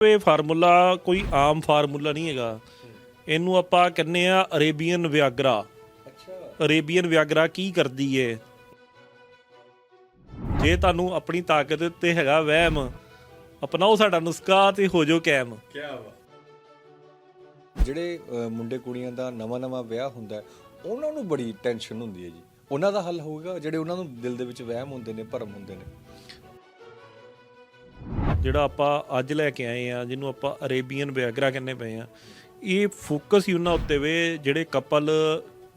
ਇਹ ਫਾਰਮੂਲਾ ਕੋਈ ਆਮ ਫਾਰਮੂਲਾ ਨਹੀਂ ਹੈਗਾ। ਇਹਨੂੰ ਆਪਾਂ ਕਹਿੰਦੇ ਆ ਅਰੇਬੀਅਨ ਵਿਆਗਰਾ। ਅੱਛਾ। ਅਰੇਬੀਅਨ ਵਿਆਗਰਾ ਕੀ ਕਰਦੀ ਏ? ਜੇ ਤੁਹਾਨੂੰ ਆਪਣੀ ਤਾਕਤ ਤੇ ਹੈਗਾ ਵਹਿਮ ਅਪਣਾਓ ਸਾਡਾ ਨੁਸਖਾ ਤੇ ਹੋ ਜਾਓ ਕਾਇਮ ਕੀ ਵਾ ਜਿਹੜੇ ਅ, ਮੁੰਡੇ ਕੁੜੀਆਂ ਦਾ ਨਵਾਂ-ਨਵਾਂ ਵਿਆਹ ਹੁੰਦਾ ਹੈ, ਉਹਨਾਂ ਨੂੰ ਬੜੀ ਟੈਨਸ਼ਨ ਹੁੰਦੀ ਹੈ ਜੀ। ਉਹਨਾਂ ਦਾ ਹੱਲ ਹੋਊਗਾ ਜਿਹੜੇ ਉਹਨਾਂ ਨੂੰ ਦਿਲ ਦੇ ਵਿੱਚ ਵਹਿਮ ਹੁੰਦੇ ਨੇ ਭਰਮ ਹੁੰਦੇ ਨੇ। ਜਿਹੜਾ ਆਪਾਂ ਅੱਜ ਲੈ ਕੇ ਆਏ ਆ, ਜਿਹਨੂੰ ਆਪਾਂ ਅਰੇਬੀਅਨ ਵਿਆਗਰਾ ਕਹਿੰਦੇ ਪਏ ਆ, ਇਹ ਫੋਕਸ ਹੀ ਉਹਨਾਂ ਉੱਤੇ ਵੇ, ਜਿਹੜੇ ਕਪਲ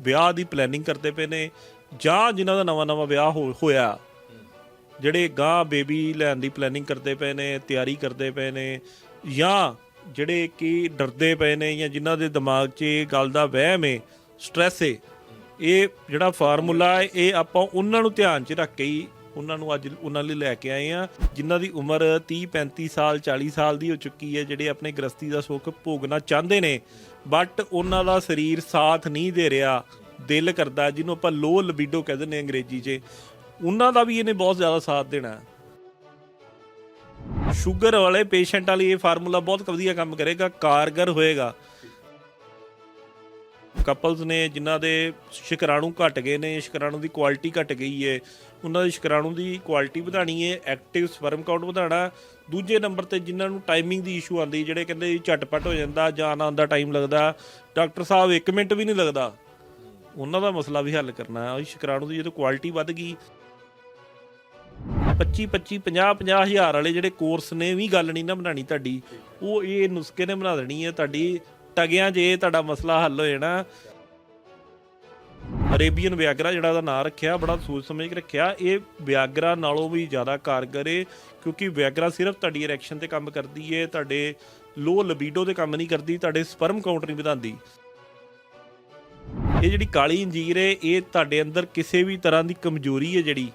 ਵਿਆਹ ਦੀ ਪਲੈਨਿੰਗ ਕਰਦੇ ਪਏ ਨੇ, ਜਾਂ ਜਿਨ੍ਹਾਂ ਦਾ ਨਵਾਂ ਨਵਾਂ ਵਿਆਹ ਹੋ- ਹੋਇਆ। ਜਿਹੜੇ ਗਾਂ ਬੇਬੀ ਲੈਣ ਦੀ ਪਲੈਨਿੰਗ ਕਰਦੇ ਪਏ ਨੇ, ਤਿਆਰੀ ਕਰਦੇ ਪਏ ਨੇ, ਜਾਂ ਜਿਹੜੇ ਕਿ ਡਰਦੇ ਪਏ ਨੇ, ਜਾਂ ਜਿਨ੍ਹਾਂ ਦੇ ਦਿਮਾਗ 'ਚ ਇਹ ਗੱਲ ਦਾ ਵਹਿਮ ਹੈ ਸਟ੍ਰੈਸ ਹੈ ਇਹ ਜਿਹੜਾ ਫਾਰਮੂਲਾ ਹੈ ਇਹ ਆਪਾਂ ਉਹਨਾਂ ਨੂੰ ਧਿਆਨ 'ਚ ਰੱਖ ਕੇ ਹੀ ਉਹਨਾਂ ਨੂੰ ਅੱਜ ਉਹਨਾਂ ਲਈ ਲੈ ਕੇ ਆਏ ਆ ਜਿਨ੍ਹਾਂ ਦੀ ਉਮਰ 30 35 ਸਾਲ 40 ਸਾਲ ਦੀ ਹੋ ਚੁੱਕੀ ਹੈ, ਜਿਹੜੇ ਆਪਣੇ ਗ੍ਰਸਤੀ ਦਾ ਸੁੱਖ ਭੋਗਣਾ ਚਾਹੁੰਦੇ ਨੇ। ਬਟ ਉਹਨਾਂ ਦਾ ਸਰੀਰ ਸਾਥ ਨਹੀਂ ਦੇ ਰਿਹਾ, ਦਿਲ ਕਰਦਾ, ਜਿਹਨੂੰ ਆਪਾਂ ਲੋ ਲਿਬਿਡੋ ਕਹਿੰਦੇ ਨੇ ਅੰਗਰੇਜ਼ੀ 'ਚ। ਉਹਨਾਂ ਦਾ ਵੀ ਇਹਨੇ ਬਹੁਤ ਜ਼ਿਆਦਾ ਸਾਥ ਦੇਣਾ ਸ਼ੂਗਰ ਵਾਲੇ ਪੇਸ਼ੈਂਟਾਂ ਲਈ ਇਹ ਫਾਰਮੂਲਾ ਬਹੁਤ ਵਧੀਆ ਕੰਮ ਕਰੇਗਾ, ਕਾਰਗਰ ਹੋਏਗਾ। ਕਪਲਸ ਨੇ ਜਿਨ੍ਹਾਂ ਦੇ ਸ਼ੁਕਰਾਣੂ ਘਟ ਗਏ ਨੇ, ਸ਼ੁਕਰਾਣੂ ਦੀ ਕੁਆਲਿਟੀ ਘਟ ਗਈ ਹੈ ਉਹਨਾਂ ਦੇ ਸ਼ੁਕਰਾਣੂ ਦੀ ਕੁਆਲਿਟੀ ਵਧਾਣੀ ਹੈ ਐਕਟਿਵ ਸਪਰਮ ਕਾਊਂਟ ਵਧਾਣਾ ਦੂਜੇ ਨੰਬਰ ਤੇ ਜਿਨ੍ਹਾਂ ਨੂੰ ਟਾਈਮਿੰਗ ਦੀ ਇਸ਼ੂ ਆਉਂਦੀ, ਜਿਹੜੇ ਕਹਿੰਦੇ ਜੀ ਝਟਪਟ ਹੋ ਜਾਂਦਾ, ਜਾਂ ਆਉਣ ਦਾ ਟਾਈਮ ਲੱਗਦਾ ਡਾਕਟਰ ਸਾਹਿਬ 1 ਮਿੰਟ ਵੀ ਨਹੀਂ ਲੱਗਦਾ। ਉਹਨਾਂ ਦਾ ਮਸਲਾ ਵੀ ਹੱਲ ਕਰਨਾ ਹੈ। ਉਹ ਸ਼ੁਕਰਾਣੂ ਦੀ ਜਦੋਂ ਕੁਆਲਿਟੀ ਵੱਧ ਗਈ 25 25 50 50 ਹਜ਼ਾਰ ਵਾਲੇ ਜਿਹੜੇ ਕੋਰਸ ਨੇ, ਵੀ ਗੱਲ ਨਹੀਂ ਨਾ ਬਣਾਣੀ ਤੁਹਾਡੀ। ਉਹ ਇਹ ਨੁਸਖੇ ਨੇ ਬਣਾ ਦੇਣੀ ਹੈ, ਤੁਹਾਡੀ ਟਗਿਆਂ ਜੇ ਤੁਹਾਡਾ ਮਸਲਾ ਹੱਲ ਹੋ ਜਾਣਾ। ਅਰੇਬੀਅਨ ਵਿਆਗਰਾ ਜਿਹੜਾ ਦਾ ਨਾਂ ਰੱਖਿਆ, ਬੜਾ ਸੋਚ ਸਮਝ ਕੇ ਰੱਖਿਆ। ਇਹ ਵਿਆਗਰਾ ਨਾਲੋਂ ਵੀ ਜ਼ਿਆਦਾ ਕਾਰਗਰ ਏ, ਕਿਉਂਕਿ ਵਿਆਗਰਾ ਸਿਰਫ ਤੁਹਾਡੀ ਇਰੈਕਸ਼ਨ ਤੇ ਕੰਮ ਕਰਦੀ ਹੈ ਤੁਹਾਡੇ ਲੋ ਲਿਬਿਡੋ ਤੇ ਕੰਮ ਨਹੀਂ ਕਰਦੀ, ਤੁਹਾਡੇ ਸਪਰਮ ਕਾਊਂਟ ਨਹੀਂ ਵਧਾਉਂਦੀ। ਇਹ ਜਿਹੜੀ ਕਾਲੀ ਅੰਜੀਰ ਏ, ਇਹ ਤੁਹਾਡੇ ਅੰਦਰ ਕਿਸੇ ਵੀ ਤਰ੍ਹਾਂ ਦੀ ਕਮਜ਼ੋਰੀ ਹੈ ਜਿਹੜੀ,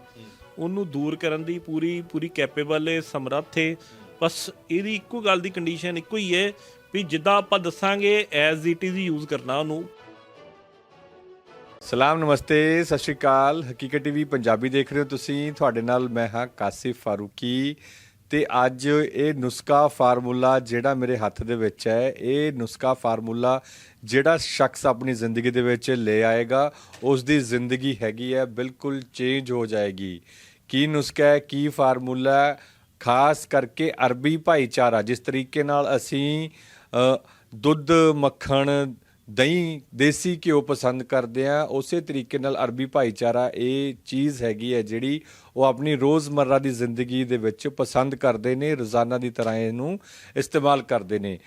ਉਹਨੂੰ ਦੂਰ ਕਰਨ ਦੀ ਪੂਰੀ ਪੂਰੀ ਕੈਪੇਬਲ ਏ, ਸਮਰੱਥ ਏ। ਬਸ ਇਹਦੀ ਇੱਕੋ ਗੱਲ ਦੀ ਕੰਡੀਸ਼ਨ ਇੱਕੋ ਹੀ ਹੈ ਵੀ ਜਿੱਦਾਂ ਆਪਾਂ ਦੱਸਾਂਗੇ ਐਜ਼ ਇਟ ਇਜ਼ ਯੂਜ਼ ਕਰਨਾ ਉਹਨੂੰ। ਸਲਾਮ, ਨਮਸਤੇ, ਸਤਿ ਸ਼੍ਰੀ ਅਕਾਲ। ਹਕੀਕਤ ਟੀਵੀ ਪੰਜਾਬੀ ਦੇਖ ਰਹੇ ਹੋ ਤੁਸੀਂ। ਤੁਹਾਡੇ ਨਾਲ ਮੈਂ ਹਾਂ ਕਾਸਿਫ ਫਾਰੂਕੀ ਤੇ ਅੱਜ ਇਹ ਨੁਸਖਾ ਫਾਰਮੂਲਾ ਜਿਹੜਾ ਮੇਰੇ ਹੱਥ ਦੇ ਵਿੱਚ ਹੈ, ਇਹ ਨੁਸਖਾ ਫਾਰਮੂਲਾ ਜਿਹੜਾ ਸ਼ਖਸ ਆਪਣੀ ਜ਼ਿੰਦਗੀ ਦੇ ਵਿੱਚ ਲੈ ਆਏਗਾ ਉਸ ਦੀ ਜ਼ਿੰਦਗੀ ਹੈਗੀ ਹੈ, ਬਿਲਕੁਲ ਚੇਂਜ ਹੋ ਜਾਏਗੀ। ਕੀ ਨੁਸਖਾ ਹੈ, ਕੀ ਫਾਰਮੂਲਾ ਹੈ? ਖਾਸ ਕਰਕੇ ਅਰਬੀ ਭਾਈਚਾਰਾ, ਜਿਸ ਤਰੀਕੇ ਨਾਲ ਅਸੀਂ ਦੁੱਧ ਮੱਖਣ ਦਹੀਂ ਦੇਸੀ ਘਿਓ ਪਸੰਦ ਕਰਦੇ ਆ, ਉਸੇ ਤਰੀਕੇ ਨਾਲ ਅਰਬੀ ਭਾਈਚਾਰਾ ਇਹ ਚੀਜ਼ ਹੈਗੀ ਹੈ ਜਿਹੜੀ ਉਹ ਆਪਣੀ ਰੋਜ਼ਮਰਰਾ ਦੀ ਜ਼ਿੰਦਗੀ ਦੇ ਵਿੱਚ ਪਸੰਦ ਕਰਦੇ ਨੇ, ਰੋਜ਼ਾਨਾ ਦੀ ਤਰ੍ਹਾਂ ਇਹਨੂੰ ਇਸਤੇਮਾਲ ਕਰਦੇ ਨੇ।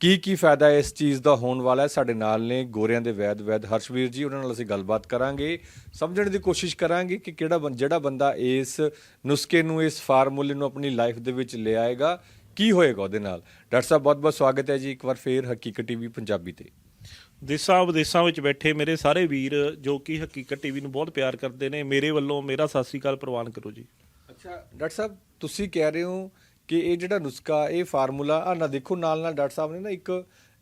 ਕੀ ਕੀ ਫਾਇਦਾ ਇਸ ਚੀਜ਼ ਦਾ ਹੋਣ ਵਾਲਾ ਹੈ? ਸਾਡੇ ਨਾਲ ਨੇ ਗੋਰਿਆਂ ਦੇ ਵੈਦ ਵੈਦ ਹਰਸ਼ਵੀਰ ਜੀ, ਉਹਨਾਂ ਨਾਲ ਅਸੀਂ ਗੱਲਬਾਤ ਕਰਾਂਗੇ। ਸਮਝਣ ਦੀ ਕੋਸ਼ਿਸ਼ ਕਰਾਂਗੇ ਕਿ ਕਿਹੜਾ ਬੰ- ਜਿਹੜਾ ਬੰਦਾ ਇਸ ਨੁਸਖੇ ਨੂੰ, ਇਸ ਫਾਰਮੂਲੇ ਨੂੰ ਆਪਣੀ ਲਾਈਫ ਦੇ ਵਿੱਚ ਲੈ ਆਏਗਾ ਕੀ ਹੋਏਗਾ ਉਹਦੇ ਨਾਲ। ਡਾਕਟਰ ਸਾਹਿਬ ਬਹੁਤ ਬਹੁਤ ਸਵਾਗਤ ਹੈ ਜੀ, ਇੱਕ ਵਾਰ ਫੇਰ ਹਕੀਕਤ ਟੀਵੀ ਪੰਜਾਬੀ ਤੇ। ਦੇਸਾਂ ਵਿਦੇਸਾਂ ਵਿੱਚ ਬੈਠੇ ਮੇਰੇ ਸਾਰੇ ਵੀਰ ਜੋ ਕਿ ਹਕੀਕਤ ਟੀਵੀ ਨੂੰ ਬਹੁਤ ਪਿਆਰ ਕਰਦੇ ਨੇ ਮੇਰੇ ਵੱਲੋਂ ਮੇਰਾ ਸਤਿ ਸ੍ਰੀ ਅਕਾਲ ਪ੍ਰਵਾਨ ਕਰੋ ਜੀ। ਅੱਛਾ ਡਾਕਟਰ ਸਾਹਿਬ ਤੁਸੀਂ ਕਹਿ ਰਹੇ ਹੋ ਕਿ ਇਹ ਜਿਹੜਾ ਨੁਸਖਾ ਇਹ ਫਾਰਮੂਲਾ ਆ ਨਾ ਦੇਖੋ ਨਾਲ ਨਾਲ ਡਾਕਟਰ ਸਾਹਿਬ ਨੇ ਨਾ ਇੱਕ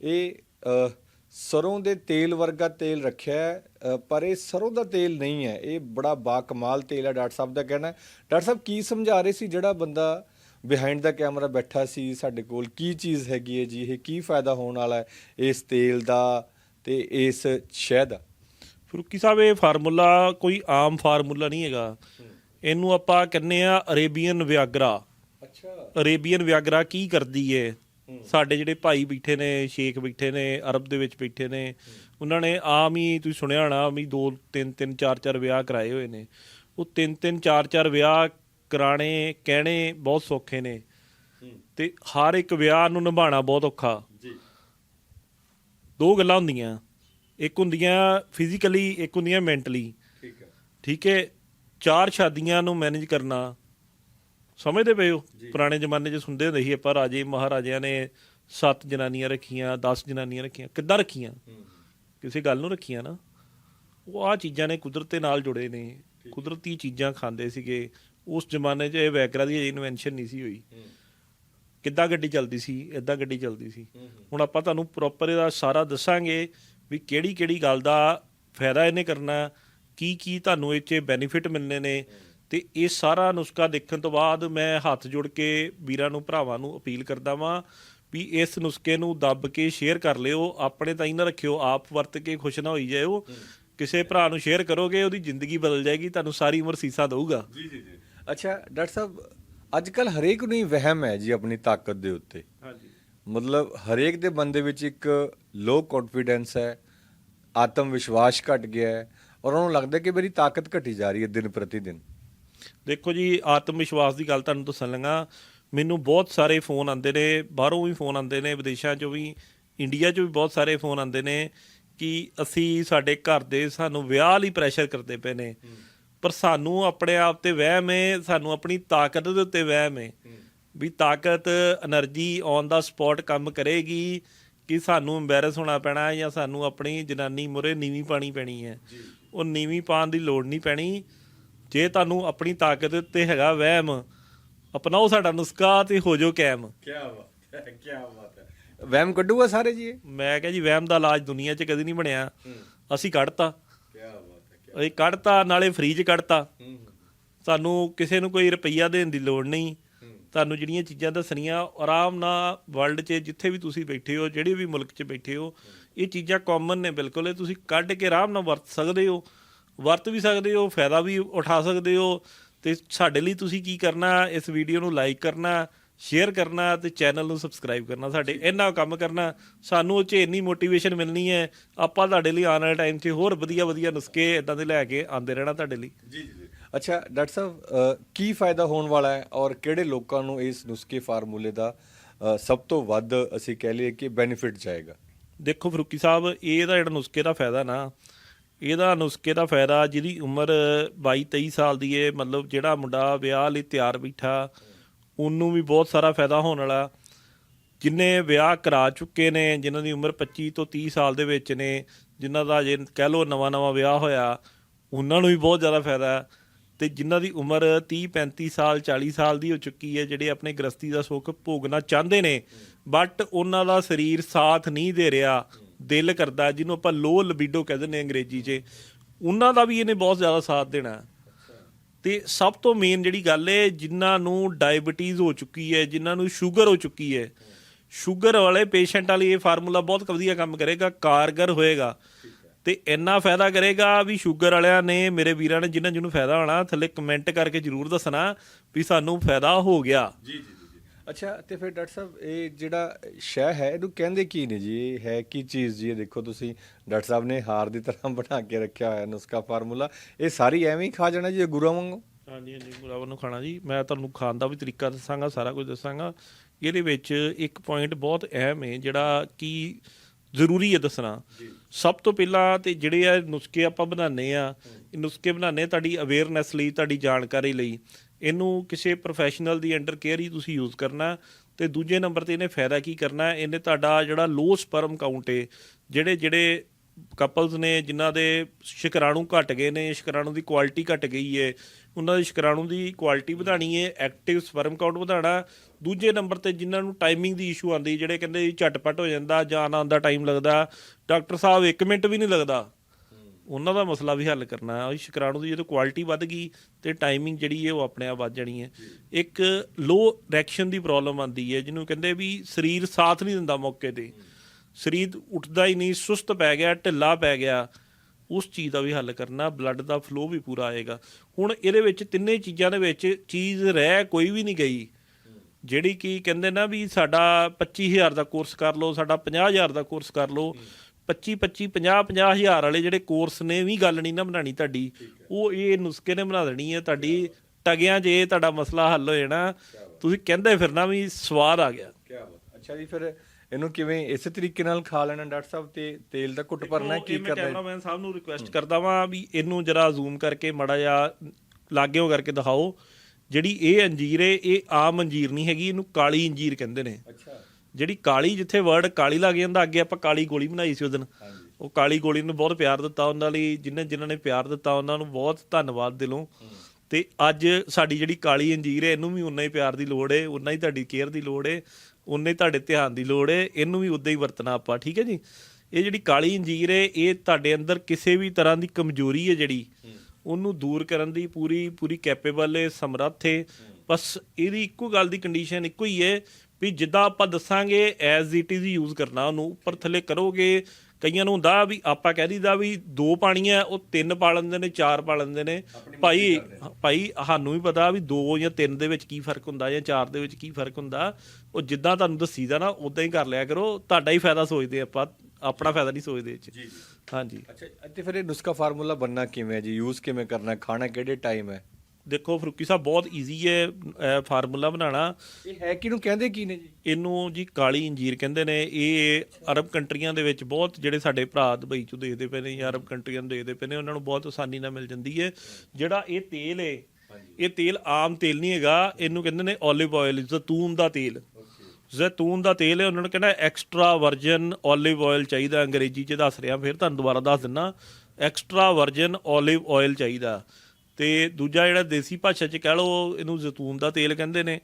ਇਹ ਅ, ਸਰੋਂ ਦੇ ਤੇਲ ਵਰਗਾ ਤੇਲ ਰੱਖਿਆ ਹੈ ਪਰ ਇਹ ਸਰੋਂ ਦਾ ਤੇਲ ਨਹੀਂ ਹੈ ਇਹ ਬੜਾ ਬਾ ਕਮਾਲ ਤੇਲ ਹੈ ਡਾਕਟਰ ਸਾਹਿਬ ਦਾ ਕਹਿਣਾ ਡਾਕਟਰ ਸਾਹਿਬ ਕੀ ਸਮਝਾ ਰਹੇ ਸੀ ਜਿਹੜਾ ਬੰਦਾ ਬਿਹਾਈਂਡ ਦਾ ਕੈਮਰਾ ਬੈਠਾ ਸੀ ਸਾਡੇ ਕੋਲ? ਕੀ ਚੀਜ਼ ਹੈਗੀ ਹੈ ਜੀ? ਇਹ ਕੀ ਫਾਇਦਾ ਹੋਣ ਵਾਲਾ ਹੈ? ਇਸ ਤੇਲ ਦਾ ਤੇ ਇਸ ਸ਼ਹਿਦ ਦਾ। ਫਰੂਕੀ ਸਾਹਿਬ ਇਹ ਫਾਰਮੂਲਾ ਕੋਈ ਆਮ ਫਾਰਮੂਲਾ ਨਹੀਂ ਹੈਗਾ। ਇਹਨੂੰ ਆਪਾਂ ਕਹਿੰਦੇ ਆ ਅਰੇਬੀਅਨ ਵਿਆਗਰਾ। ਅੱਛਾ। ਅਰੇਬੀਅਨ ਵਿਆਗਰਾ ਕੀ ਕਰਦੀ ਏ? ਸਾਡੇ ਜਿਹੜੇ ਭਾਈ ਬੈਠੇ ਨੇ ਸ਼ੇਖ ਬੈਠੇ ਨੇ ਅਰਬ ਦੇ ਵਿੱਚ ਬੈਠੇ ਨੇ ਉਹਨਾਂ ਨੇ ਆਮ ਹੀ ਤੁਸੀਂ ਸੁਣਿਆ ਹੋਣਾ ਵੀ ਦੋ ਤਿੰਨ ਤਿੰਨ ਚਾਰ ਚਾਰ ਵਿਆਹ ਕਰਾਏ ਹੋਏ ਨੇ। ਉਹ ਤਿੰਨ ਤਿੰਨ ਚਾਰ ਚਾਰ ਵਿਆਹ ਕਰਾਣੇ ਕਹਿਣੇ ਬਹੁਤ ਸੌਖੇ ਨੇ। ਤੇ ਹਰ ਇੱਕ ਵਿਆਹ ਨੂੰ ਨਿਭਾਉਣਾ ਬਹੁਤ ਔਖਾ। ਦੋ ਗੱਲਾਂ ਹੁੰਦੀਆਂ। ਇੱਕ ਹੁੰਦੀਆਂ ਫਿਜ਼ੀਕਲੀ ਇੱਕ ਹੁੰਦੀਆਂ ਮੈਂਟਲੀ ਠੀਕ ਹੈ। ਠੀਕ ਹੈ? ਚਾਰ ਸ਼ਾਦੀਆਂ ਨੂੰ ਮੈਨੇਜ ਕਰਨਾ। ਸਮਝਦੇ ਪਏ ਹੋ? ਪੁਰਾਣੇ ਜ਼ਮਾਨੇ 'ਚ ਸੁਣਦੇ ਹੁੰਦੇ ਸੀ ਆਪਾਂ ਰਾਜੇ ਮਹਾਰਾਜਿਆਂ ਨੇ ਸੱਤ ਜਨਾਨੀਆਂ ਰੱਖੀਆਂ 10 ਜਨਾਨੀਆਂ ਰੱਖੀਆਂ। ਕਿੱਦਾਂ ਰੱਖੀਆਂ? ਕਿਸੇ ਗੱਲ ਨੂੰ ਰੱਖੀਆਂ ਨਾ। ਉਹ ਆ ਚੀਜ਼ਾਂ ਨੇ ਕੁਦਰਤ ਦੇ ਨਾਲ ਜੁੜੇ ਨੇ। ਕੁਦਰਤੀ ਚੀਜ਼ਾਂ ਖਾਂਦੇ ਸੀਗੇ। ਉਸ ਜ਼ਮਾਨੇ 'ਚ ਇਹ ਵੈਗਰਾ ਦੀ ਇਨਵੈਂਸ਼ਨ ਨਹੀਂ ਸੀ ਹੋਈ। ਕਿੱਦਾਂ ਗੱਡੀ ਚੱਲਦੀ ਸੀ ਇਦਾਂ ਗੱਡੀ ਚੱਲਦੀ ਸੀ। ਹੁਣ ਆਪਾਂ ਤੁਹਾਨੂੰ ਪ੍ਰੋਪਰ ਇਹਦਾ ਸਾਰਾ ਦੱਸਾਂਗੇ ਵੀ ਕਿਹੜੀ ਕਿਹੜੀ ਗੱਲ ਦਾ ਫਾਇਦਾ ਇਹਨੇ ਕਰਨਾ ਕੀ ਕੀ ਤੁਹਾਨੂੰ ਇਹ 'ਚ ਬੈਨੀਫਿਟ ਮਿਲਨੇ ਨੇ। ਤੇ ਇਹ ਸਾਰਾ ਨੁਸਖਾ ਦੇਖਣ ਤੋਂ ਬਾਅਦ ਮੈਂ ਹੱਥ ਜੋੜ ਕੇ ਵੀਰਾਂ ਨੂੰ ਭਰਾਵਾਂ ਨੂੰ ਅਪੀਲ ਕਰਦਾ ਵਾਂ ਵੀ ਇਸ ਨੁਸਖੇ ਨੂੰ ਦੱਬ ਕੇ ਸ਼ੇਅਰ ਕਰ ਲਿਓ। ਆਪਣੇ ਤਾਂ ਹੀ ਨਾ ਰੱਖਿਓ ਆਪ ਵਰਤ ਕੇ ਖੁਸ਼ ਨਾ ਹੋਈ ਜਾਇਓ। ਕਿਸੇ ਭਰਾ ਨੂੰ ਸ਼ੇਅਰ ਕਰੋਗੇ ਉਹਦੀ ਜ਼ਿੰਦਗੀ ਬਦਲ ਜਾਏਗੀ ਤੁਹਾਨੂੰ ਸਾਰੀ ਉਮਰ ਸੀਸਾ ਦਊਗਾ। ਜੀ ਜੀ ਜੀ। ਅੱਛਾ ਡਾਕਟਰ ਸਾਹਿਬ ਅੱਜ ਕੱਲ ਹਰੇਕ ਨੂੰ ਹੀ ਵਹਿਮ ਹੈ ਜੀ ਆਪਣੀ ਤਾਕਤ ਦੇ ਉੱਤੇ। ਹਾਂਜੀ। ਮਤਲਬ ਹਰੇਕ ਦੇ ਮਨ ਦੇ ਵਿੱਚ ਇੱਕ ਲੋ ਕੌਨਫੀਡੈਂਸ ਹੈ ਆਤਮ ਵਿਸ਼ਵਾਸ ਘਟ ਗਿਆ ਹੈ ਔਰ ਉਹਨੂੰ ਲੱਗਦਾ ਕਿ ਮੇਰੀ ਤਾਕਤ ਘਟੀ ਜਾ ਰਹੀ ਹੈ ਦਿਨ ਪ੍ਰਤੀ ਦਿਨ। ਦੇਖੋ ਜੀ ਆਤਮ ਵਿਸ਼ਵਾਸ ਦੀ ਗੱਲ ਤੁਹਾਨੂੰ ਦੱਸਣ ਲੱਗਾ ਮੈਨੂੰ ਬਹੁਤ ਸਾਰੇ ਫੋਨ ਆਉਂਦੇ ਨੇ ਬਾਹਰੋਂ ਵੀ ਫੋਨ ਆਉਂਦੇ ਨੇ ਵਿਦੇਸ਼ਾਂ 'ਚੋਂ ਵੀ ਇੰਡੀਆ 'ਚੋਂ ਵੀ ਬਹੁਤ ਸਾਰੇ ਫੋਨ ਆਉਂਦੇ ਨੇ ਕਿ ਅਸੀਂ ਸਾਡੇ ਘਰ ਦੇ ਸਾਨੂੰ ਵਿਆਹ ਲਈ ਪ੍ਰੈਸ਼ਰ ਕਰਦੇ ਪਏ ਨੇ। ਪਰ ਸਾਨੂੰ ਆਪਣੇ ਆਪ ਤੇ ਵਹਿਮ ਹੈ ਸਾਨੂੰ ਆਪਣੀ ਤਾਕਤ ਦੇ ਉੱਤੇ ਵਹਿਮ ਹੈ। ਵੀ ਤਾਕਤ એનર્ਜੀ ਔਨ ਦਾ ਸਪੌਟ ਕੰਮ ਕਰੇਗੀ ਕਿ ਸਾਨੂੰ ਐਮਬੈਰਸ ਹੋਣਾ ਪੈਣਾ ਜਾਂ ਸਾਨੂੰ ਆਪਣੀ ਜਨਾਨੀ ਮੁਰੇ ਨੀਵੀਂ ਪਾਣੀ ਪੈਣੀ ਹੈ। ਉਹ ਨੀਵੀਂ ਪਾਣ ਦੀ ਲੋੜ ਨਹੀਂ ਪੈਣੀ। ਜੇ ਤੁਹਾਨੂੰ ਆਪਣੀ ਤਾਕਤ ਉੱਤੇ ਹੈਗਾ ਵਹਿਮ ਅਪਣਾਓ ਸਾਡਾ ਨੁਸਖਾ ਤੇ ਹੋ ਜਾਓ ਕਾਇਮ ਕੀ ਬਾਤ ਕੀ ਬਾਤ ਹੈ। ਵਹਿਮ ਕੱਢੂਗਾ ਸਾਰੇ ਜੀ ਮੈਂ ਕਿਹਾ ਜੀ ਵਹਿਮ ਦਾ ਇਲਾਜ ਦੁਨੀਆ 'ਚ ਕਦੇ ਨਹੀਂ ਬਣਿਆ। ਅਸੀਂ ਕੱਢਤਾ। ਕੀ ਬਾਤ ਹੈ ਅਸੀਂ ਕੱਢਤਾ ਨਾਲੇ ਫ੍ਰੀ 'ਚ ਕੱਢਤਾ ਸਾਨੂੰ ਕਿਸੇ ਨੂੰ ਕੋਈ ਰੁਪਈਆ ਦੇਣ ਦੀ ਲੋੜ ਨਹੀਂ। ਤੁਹਾਨੂੰ ਜਿਹੜੀਆਂ ਚੀਜ਼ਾਂ ਦੱਸਣੀਆਂ ਆਰਾਮ ਨਾਲ ਵਰਲਡ 'ਚ ਜਿੱਥੇ ਵੀ ਤੁਸੀਂ ਬੈਠੇ ਹੋ ਜਿਹੜੇ ਵੀ ਮੁਲਕ 'ਚ ਬੈਠੇ ਹੋ ਇਹ ਚੀਜ਼ਾਂ ਕਾਮਨ ਨੇ ਬਿਲਕੁਲ। ਇਹ ਤੁਸੀਂ ਕੱਢ ਕੇ ਆਰਾਮ ਨਾਲ ਵਰਤ ਸਕਦੇ ਹੋ। ਵਰਤ ਵੀ ਸਕਦੇ ਹੋ ਫਾਇਦਾ ਵੀ ਉਠਾ ਸਕਦੇ ਹੋ। ਤੇ ਸਾਡੇ ਲਈ ਤੁਸੀਂ ਕੀ ਕਰਨਾ ਇਸ ਵੀਡੀਓ ਨੂੰ ਲਾਈਕ ਕਰਨਾ ਸ਼ੇਅਰ ਕਰਨਾ ਤੇ ਚੈਨਲ ਨੂੰ ਸਬਸਕ੍ਰਾਈਬ ਕਰਨਾ ਸਾਡੇ ਇੰਨਾ ਕੰਮ ਕਰਨਾ ਸਾਨੂੰ ਉਹ 'ਚ ਇੰਨੀ ਮੋਟੀਵੇਸ਼ਨ ਮਿਲਣੀ ਹੈ ਆਪਾਂ ਤੁਹਾਡੇ ਲਈ ਆਉਣ ਵਾਲੇ ਟਾਈਮ 'ਚ ਹੋਰ ਵਧੀਆ ਵਧੀਆ ਨੁਸਖੇ ਇਦਾਂ ਦੇ ਲੈ ਕੇ ਆਉਂਦੇ ਰਹਿਣਾ ਤੁਹਾਡੇ ਲਈ। ਜੀ ਜੀ ਅੱਛਾ ਡਾਕਟਰ ਸਾਹਿਬ ਕੀ ਫਾਇਦਾ ਹੋਣ ਵਾਲਾ ਹੈ ਔਰ ਕਿਹੜੇ ਲੋਕਾਂ ਨੂੰ ਇਸ ਨੁਸਖੇ ਫਾਰਮੂਲੇ ਦਾ ਸਭ ਤੋਂ ਵੱਧ ਅਸੀਂ ਕਹਿ ਲਈਏ ਕਿ ਬੈਨੀਫਿਟ ਜਾਏਗਾ? ਦੇਖੋ ਫਰੂਕੀ ਸਾਹਿਬ ਇਹਦਾ ਜਿਹੜਾ ਨੁਸਖੇ ਦਾ ਫਾਇਦਾ ਨਾ ਇਹਦਾ ਨੁਸਖੇ ਦਾ ਫਾਇਦਾ ਜਿਹਦੀ ਉਮਰ 22 23 ਸਾਲ ਦੀ ਏ ਮਤਲਬ ਜਿਹੜਾ ਮੁੰਡਾ ਵਿਆਹ ਲਈ ਤਿਆਰ ਬੈਠਾ ਉਹਨੂੰ ਵੀ ਬਹੁਤ ਸਾਰਾ ਫਾਇਦਾ ਹੋਣ ਵਾਲਾ। ਜਿਨੇ ਵਿਆਹ ਕਰਾ ਚੁੱਕੇ ਨੇ, ਜਿਨ੍ਹਾਂ ਦੀ ਉਮਰ 25 ਤੋਂ 30 ਸਾਲ ਦੇ ਵਿੱਚ ਨੇ, ਜਿਨ੍ਹਾਂ ਦਾ ਜੇ ਕਹਿ ਲਓ ਨਵਾਂ ਨਵਾਂ ਵਿਆਹ ਹੋਇਆ, ਉਹਨਾਂ ਨੂੰ ਵੀ ਬਹੁਤ ਜ਼ਿਆਦਾ ਫਾਇਦਾ ਹੈ। ਤੇ ਜਿਨ੍ਹਾਂ ਦੀ ਉਮਰ 30 35 ਸਾਲ 40 ਸਾਲ ਦੀ ਹੋ ਚੁੱਕੀ ਹੈ, ਜਿਹੜੇ ਆਪਣੇ ਗ੍ਰਸਤੀ ਦਾ ਸੁੱਖ ਭੋਗਣਾ ਚਾਹੁੰਦੇ ਨੇ, ਬਟ ਉਹਨਾਂ ਦਾ ਸਰੀਰ ਸਾਥ ਨਹੀਂ ਦੇ ਰਿਹਾ, ਦਿਲ ਕਰਦਾ, ਜਿਹਨੂੰ ਆਪਾਂ ਲੋ ਲਿਬਿਡੋ ਕਹਿੰਦੇ ਨੇ ਅੰਗਰੇਜ਼ੀ 'ਚ। ਉਹਨਾਂ ਦਾ ਵੀ ਇਹਨੇ ਬਹੁਤ ਜ਼ਿਆਦਾ ਸਾਥ ਦੇਣਾ। ਤੇ ਸਭ ਤੋਂ ਮੇਨ ਜਿਹੜੀ ਗੱਲ ਹੈ ਜਿਨ੍ਹਾਂ ਨੂੰ ਡਾਇਬੀਟੀਜ਼ ਹੋ ਚੁੱਕੀ ਹੈ ਜਿਨ੍ਹਾਂ ਨੂੰ ਸ਼ੂਗਰ ਹੋ ਚੁੱਕੀ ਹੈ ਸ਼ੂਗਰ ਵਾਲੇ ਪੇਸ਼ੈਂਟਾਂ ਲਈ ਇਹ ਫਾਰਮੂਲਾ ਬਹੁਤ ਵਧੀਆ ਕੰਮ ਕਰੇਗਾ, ਕਾਰਗਰ ਹੋਏਗਾ। ਤੇ ਇੰਨਾ ਫਾਇਦਾ ਕਰੇਗਾ ਵੀ ਸ਼ੂਗਰ ਵਾਲਿਆਂ ਨੇ, ਮੇਰੇ ਵੀਰਾਂ ਨੇ ਜਿਨ੍ਹਾਂ ਜਿਹਨੂੰ ਫਾਇਦਾ ਹੋਣਾ, ਥੱਲੇ ਕਮੈਂਟ ਕਰਕੇ ਜਰੂਰ ਦੱਸਣਾ ਵੀ ਸਾਨੂੰ ਫਾਇਦਾ ਹੋ ਗਿਆ। ਜੀ ਜੀ ਜੀ। ਅੱਛਾ ਤੇ ਫਿਰ ਡਾਕਟਰ ਸਾਹਿਬ ਇਹ ਜਿਹੜਾ ਸ਼ੈ ਹੈ ਇਹਨੂੰ ਕਹਿੰਦੇ ਕੀ ਨੇ ਜੀ? ਇਹ ਹੈ ਕੀ ਚੀਜ਼ ਜੀ? ਇਹ ਦੇਖੋ ਤੁਸੀਂ ਡਾਕਟਰ ਸਾਹਿਬ ਨੇ ਹਾਰ ਦੀ ਤਰ੍ਹਾਂ ਬਣਾ ਕੇ ਰੱਖਿਆ ਹੋਇਆ ਨੁਸਖਾ ਫਾਰਮੂਲਾ। ਇਹ ਸਾਰੀ ਐਵੇਂ ਹੀ ਖਾ ਜਾਣਾ ਜੀ ਗੁਰਾਂ ਵਾਂਗੂ? ਹਾਂਜੀ ਹਾਂਜੀ ਗੁਲਾਬ ਨੂੰ ਖਾਣਾ ਜੀ। ਮੈਂ ਤੁਹਾਨੂੰ ਖਾਣ ਦਾ ਵੀ ਤਰੀਕਾ ਦੱਸਾਂਗਾ ਸਾਰਾ ਕੁਝ ਦੱਸਾਂਗਾ। ਇਹਦੇ ਵਿੱਚ ਇੱਕ ਪੁਆਇੰਟ ਬਹੁਤ ਅਹਿਮ ਹੈ ਜਿਹੜਾ ਕਿ ਜ਼ਰੂਰੀ ਹੈ ਦੱਸਣਾ। ਸਭ ਤੋਂ ਪਹਿਲਾਂ ਤੇ ਜਿਹੜੇ ਆ ਨੁਸਖੇ ਆਪਾਂ ਬਣਾਉਂਦੇ ਆ ਇਹ ਨੁਸਖੇ ਬਣਾਉਂਦੇ ਤੁਹਾਡੀ ਅਵੇਅਰਨੈਸ ਲਈ ਤੁਹਾਡੀ ਜਾਣਕਾਰੀ ਲਈ। ਇਹਨੂੰ ਕਿਸੇ ਪ੍ਰੋਫੈਸ਼ਨਲ ਦੀ ਅੰਡਰ ਕੇਅਰ ਹੀ ਤੁਸੀਂ ਯੂਜ਼ ਕਰਨਾ ਤੇ ਦੂਜੇ ਨੰਬਰ ਤੇ ਇਹਨੇ ਫਾਇਦਾ ਕੀ ਕਰਨਾ? ਇਹਨੇ ਤੁਹਾਡਾ ਜਿਹੜਾ ਲੋ ਸਪਰਮ ਕਾਊਂਟ ਹੈ ਜਿਹੜੇ ਜਿਹੜੇ ਕਪਲਸ ਨੇ ਜਿਨ੍ਹਾਂ ਦੇ ਸ਼ਿਕਰਾਣੂ ਘਟ ਗਏ ਨੇ, ਸ਼ਿਕਰਾਣੂ ਦੀ ਕੁਆਲਿਟੀ ਘਟ ਗਈ ਹੈ ਉਹਨਾਂ ਦੇ ਸ਼ਿਕਰਾਣੂ ਦੀ ਕੁਆਲਿਟੀ ਵਧਾਣੀ ਹੈ ਐਕਟਿਵ ਸਪਰਮ ਕਾਊਂਟ ਵਧਾਣਾ ਦੂਜੇ ਨੰਬਰ ਤੇ ਜਿਨ੍ਹਾਂ ਨੂੰ ਟਾਈਮਿੰਗ ਦੀ ਇਸ਼ੂ ਆਂਦੀ ਜਿਹੜੇ ਕਹਿੰਦੇ ਜੀ ਝਟਪਟ ਹੋ ਜਾਂਦਾ ਜਾਂ ਆਉਣ ਦਾ ਟਾਈਮ ਲੱਗਦਾ ਡਾਕਟਰ ਸਾਹਿਬ 1 ਮਿੰਟ ਵੀ ਨਹੀਂ ਲੱਗਦਾ। ਉਹਨਾਂ ਦਾ ਮਸਲਾ ਵੀ ਹੱਲ ਕਰਨਾ ਹੈ। ਸ਼ੁਕਰਾਣੂ ਦੀ ਜਦੋਂ ਕੁਆਲਿਟੀ ਵੱਧ ਗਈ ਤੇ ਟਾਈਮਿੰਗ ਜਿਹੜੀ ਹੈ ਉਹ ਆਪਣੇ ਆਪ ਵੱਧ ਜਾਣੀ ਹੈ। ਇੱਕ ਲੋ ਰੈਕਸ਼ਨ ਦੀ ਪ੍ਰੋਬਲਮ ਆਂਦੀ ਹੈ, ਜਿਹਨੂੰ ਕਹਿੰਦੇ ਵੀ ਸਰੀਰ ਸਾਥ ਨਹੀਂ ਦਿੰਦਾ ਮੌਕੇ ਤੇ। ਸਰੀਰ ਉੱਠਦਾ ਹੀ ਨਹੀਂ, ਸੁਸਤ ਪੈ ਗਿਆ, ਢਿੱਲਾ ਪੈ ਗਿਆ, ਉਸ ਚੀਜ਼ ਦਾ ਵੀ ਹੱਲ ਕਰਨਾ ਬਲੱਡ ਦਾ ਫਲੋ ਵੀ ਪੂਰਾ ਆਏਗਾ। ਹੁਣ ਇਹਦੇ ਵਿੱਚ ਤਿੰਨੇ ਚੀਜ਼ਾਂ ਦੇ ਵਿੱਚ ਚੀਜ਼ ਰਹਿ ਕੋਈ ਵੀ ਨਹੀਂ ਗਈ। ਜਿਹੜੀ ਕਿ ਕਹਿੰਦੇ ਨਾ ਵੀ ਸਾਡਾ 25000 ਦਾ ਕੋਰਸ ਕਰ ਲਓ, ਸਾਡਾ 50000 ਦਾ ਕੋਰਸ ਕਰ ਲਓ 25 25 50 50000 ਵਾਲੇ ਜਿਹੜੇ ਕੋਰਸ ਨੇ ਵੀ ਗੱਲ ਨਹੀਂ ਨਾ ਬਣਾਣੀ ਤੁਹਾਡੀ। ਉਹ ਇਹ ਨੁਸਖੇ ਨੇ ਬਣਾ ਦੇਣੀ ਹੈ ਤੁਹਾਡੀ ਟਗਿਆਂ ਇਹ ਤੁਹਾਡਾ ਮਸਲਾ ਹੱਲ ਹੋ ਜਾਣਾ। ਤੁਸੀਂ ਕਹਿੰਦੇ ਫਿਰਨਾ ਵੀ ਸਵਾਦ ਆ ਗਿਆ। ਕੀ ਬਾਤ। ਅੱਛਾ ਜੀ ਫਿਰ ਇਹਨੂੰ ਕਿਵੇਂ ਇਸੇ ਤਰੀਕੇ ਨਾਲ ਖਾ ਲੈਣਾ ਡਾਕਟਰ ਸਾਹਿਬ? ਤੇ ਤੇਲ ਦਾ ਘੁੱਟ ਭਰਨਾ ਕੀ ਕਰਨਾ ਹੈ? ਕੈਮਰਾਮੈਨ ਸਾਹਿਬ ਨੂੰ ਰਿਕੁਐਸਟ ਕਰਦਾ ਵਾਂ ਵੀ ਇਹਨੂੰ ਜਰਾ ਜ਼ੂਮ ਕਰਕੇ ਮੜਾ ਜਾ ਲਾਗਿਓ ਕਰਕੇ ਦਿਖਾਓ। ਜਿਹੜੀ ਇਹ ਅੰਜੀਰ ਹੈ ਇਹ ਆਮ ਅੰਜੀਰ ਨਹੀਂ ਹੈਗੀ ਇਹਨੂੰ ਕਾਲੀ ਅੰਜੀਰ ਕਹਿੰਦੇ ਨੇ। ਅੱਛਾ। ਜਿਹੜੀ ਕਾਲੀ ਜਿੱਥੇ ਵਰਡ ਕਾਲੀ ਲੱਗ ਜਾਂਦਾ ਅੱਗੇ ਆਪਾਂ ਕਾਲੀ ਗੋਲੀ ਬਣਾਈ ਸੀ ਉਸ ਦਿਨ ਉਹ ਕਾਲੀ ਗੋਲੀ ਨੂੰ ਬਹੁਤ ਪਿਆਰ ਦਿੱਤਾ ਉਹਨਾਂ ਲਈ ਜਿਨ੍ਹਾਂ ਜਿਨ੍ਹਾਂ ਨੇ ਪਿਆਰ ਦਿੱਤਾ ਉਹਨਾਂ ਨੂੰ ਬਹੁਤ ਧੰਨਵਾਦ ਦਿਲੋਂ। ਤੇ ਅੱਜ ਸਾਡੀ ਜਿਹੜੀ ਕਾਲੀ ਅੰਜੀਰ ਹੈ ਇਹਨੂੰ ਵੀ ਉਨਾ ਹੀ ਪਿਆਰ ਦੀ ਲੋੜ ਹੈ ਉਨਾ ਹੀ ਤੁਹਾਡੀ ਕੇਅਰ ਦੀ ਲੋੜ ਹੈ ਉਨਾ ਹੀ ਤੁਹਾਡੇ ਧਿਆਨ ਦੀ ਲੋੜ ਹੈ ਇਹਨੂੰ ਵੀ ਉਦਾਂ ਹੀ ਵਰਤਣਾ ਆਪਾਂ ਠੀਕ ਹੈ ਜੀ? ਇਹ ਜਿਹੜੀ ਕਾਲੀ ਅੰਜੀਰ ਹੈ ਇਹ ਤੁਹਾਡੇ ਅੰਦਰ ਕਿਸੇ ਵੀ ਤਰ੍ਹਾਂ ਦੀ ਕਮਜ਼ੋਰੀ ਹੈ ਜਿਹੜੀ ਉਹਨੂੰ ਦੂਰ ਕਰਨ ਦੀ ਪੂਰੀ ਪੂਰੀ ਕੈਪੇਬਲ ਹੈ ਸਮਰੱਥ ਹੈ। ਬਸ ਇਹਦੀ ਇੱਕੋ ਗੱਲ ਦੀ ਕੰਡੀਸ਼ਨ ਇੱਕੋ ਹੀ ਹੈ ਵੀ ਜਿੱਦਾਂ ਆਪਾਂ ਦੱਸਾਂਗੇ ਐਜ਼ ਇਟ ਇਜ਼ ਯੂਜ਼ ਕਰਨਾ ਉਹਨੂੰ ਉੱਪਰ ਥੱਲੇ ਕਰੋਗੇ ਕਈਆਂ ਨੂੰ ਹੁੰਦਾ ਵੀ ਆਪਾਂ ਕਹਿ ਦਈਦਾ ਵੀ ਦੋ ਪਾਣੀ ਆ ਉਹ ਤਿੰਨ ਪਾ ਲੈਂਦੇ ਨੇ ਚਾਰ ਪਾ ਲੈਂਦੇ ਨੇ। ਭਾਈ ਭਾਈ ਸਾਨੂੰ ਵੀ ਪਤਾ ਵੀ ਦੋ ਜਾਂ ਤਿੰਨ ਦੇ ਵਿੱਚ ਕੀ ਫ਼ਰਕ ਹੁੰਦਾ ਜਾਂ ਚਾਰ ਦੇ ਵਿੱਚ ਕੀ ਫ਼ਰਕ ਹੁੰਦਾ। ਉਹ ਜਿੱਦਾਂ ਤੁਹਾਨੂੰ ਦੱਸੀਦਾ ਨਾ ਉਦਾਂ ਹੀ ਕਰ ਲਿਆ ਕਰੋ। ਤੁਹਾਡਾ ਹੀ ਫਾਇਦਾ ਸੋਚਦੇ ਆਪਾਂ ਆਪਣਾ ਫਾਇਦਾ ਨਹੀਂ ਸੋਚਦੇ ਇਹ 'ਚ। ਹਾਂਜੀ। ਅੱਛਾ ਅਤੇ ਫਿਰ ਇਹ ਨੁਸਖਾ ਫਾਰਮੂਲਾ ਬੰਨਾ ਕਿਵੇਂ ਹੈ ਜੀ? ਯੂਜ਼ ਕਿਵੇਂ ਕਰਨਾ ਹੈ? ਖਾਣਾ ਕਿਹੜੇ ਟਾਈਮ ਹੈ? ਦੇਖੋ ਫਰੂਕੀ ਸਾਹਿਬ ਬਹੁਤ ਈਜ਼ੀ ਹੈ ਫਾਰਮੂਲਾ ਬਣਾਉਣਾ। ਇਹ ਹੈ ਕਿਹਨੂੰ? ਕਹਿੰਦੇ ਕੀ ਨੇ ਜੀ? ਇਹਨੂੰ ਜੀ ਕਾਲੀ ਇੰਜੀਰ ਕਹਿੰਦੇ ਨੇ। ਇਹ ਅਰਬ ਕੰਟਰੀਆਂ ਦੇ ਵਿੱਚ ਬਹੁਤ ਜਿਹੜੇ ਸਾਡੇ ਭਰਾ ਦੁਬਈ ਚ ਦੇਖਦੇ ਪਏ ਨੇ ਅਰਬ ਕੰਟਰੀਆਂ ਨੂੰ ਦੇਖਦੇ ਪਏ ਨੇ ਉਹਨਾਂ ਨੂੰ ਬਹੁਤ ਆਸਾਨੀ ਨਾਲ ਮਿਲ ਜਾਂਦੀ ਹੈ। ਜਿਹੜਾ ਇਹ ਤੇਲ ਹੈ ਇਹ ਤੇਲ ਆਮ ਤੇਲ ਨਹੀਂ ਹੈਗਾ। ਇਹਨੂੰ ਕਹਿੰਦੇ ਨੇ 올ਿਵ ਆਇਲ ਜ਼ੈਤੂਨ ਦਾ ਤੇਲ। ਜ਼ੈਤੂਨ ਦਾ ਤੇਲ ਹੈ ਉਹਨਾਂ ਨੇ ਕਹਿੰਦਾ ਐਕਸਟਰਾ ਵਰਜਨ 올ਿਵ ਆਇਲ ਚਾਹੀਦਾ। ਅੰਗਰੇਜ਼ੀ ਚ ਦੱਸ ਰਿਹਾ ਫਿਰ ਤੁਹਾਨੂੰ ਦੁਬਾਰਾ ਦੱਸ ਦਿੰਨਾ। ਐਕਸਟਰਾ ਵਰਜਨ 올ਿਵ ਆਇਲ ਚਾਹੀਦਾ। ਤੇ ਦੂਜਾ ਜਿਹੜਾ ਦੇਸੀ ਭਾਸ਼ਾ ਚ ਕਹਿ ਲਓ ਇਹਨੂੰ ਜ਼ੈਤੂਨ ਦਾ ਤੇਲ ਕਹਿੰਦੇ ਨੇ।